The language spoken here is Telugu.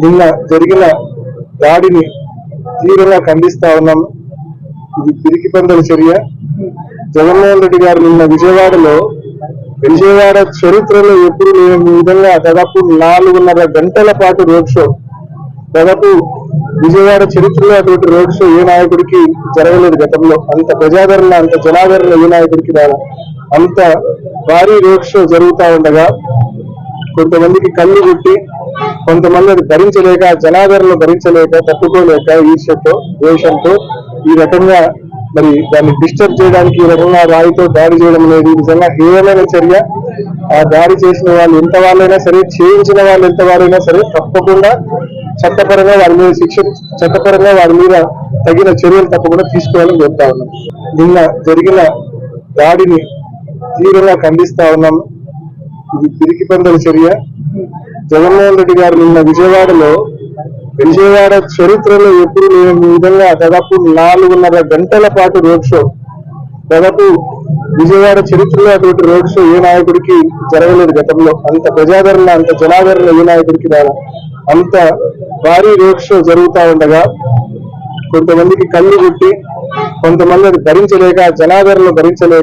నిన్న జరిగిన దాడిని తీవ్రంగా ఖండిస్తా ఉన్నాం. ఇది పిరికి పందల చర్య. జగన్మోహన్ రెడ్డి గారు నిన్న విజయవాడలో విజయవాడ చరిత్రలో ఎప్పుడు లేని విధంగా దాదాపు నాలుగున్నర గంటల పాటు రోడ్ షో దాదాపు విజయవాడ చరిత్రలో అటువంటి రోడ్ షో ఏ నాయకుడికి జరగలేదు గతంలో. అంత ప్రజాదరణ అంత జనాదరణ ఏ నాయకుడికి రాదు అంత భారీ రోడ్ షో జరుగుతా ఉండగా కొంతమందికి కళ్ళు పెట్టి కొంతమంది అది భరించలేక జనాదరణ భరించలేక తట్టుకోలేక ఈర్ష్యతో ద్వేషంతో ఈ రకంగా మరి దాన్ని డిస్టర్బ్ చేయడానికి ఈ రకంగా రాయితో దాడి చేయడం అనేది నిజంగా హీనమైన చర్య. ఆ దాడి చేసిన వాళ్ళు ఎంత వాళ్ళైనా సరే చేయించిన వాళ్ళు ఎంత వారైనా సరే తప్పకుండా చట్టపరంగా వారి మీద శిక్ష చట్టపరంగా వారి మీద తగిన చర్యలు తప్పకుండా తీసుకోవాలని చెప్తా ఉన్నాం. నిన్న జరిగిన దాడిని తీవ్రంగా ఖండిస్తా ఉన్నాం. ఇది పిరికి పందల చర్య. జగన్మోహన్ రెడ్డి గారు నిన్న విజయవాడలో విజయవాడ చరిత్రలో ఎప్పుడు లేని విధంగా దాదాపు నాలుగున్నర గంటల పాటు రోడ్ షో దాదాపు విజయవాడ చరిత్రలో అటువంటి రోడ్ షో ఏ నాయకుడికి జరగలేదు గతంలో. అంత ప్రజాదరణ అంత జనాదరణ ఏ నాయకుడికి రాదు అంత భారీ రోడ్ షో జరుగుతూ ఉండగా కొంతమందికి కళ్ళు కొట్టి కొంతమంది అది భరించలేక జనాదరణ భరించలేక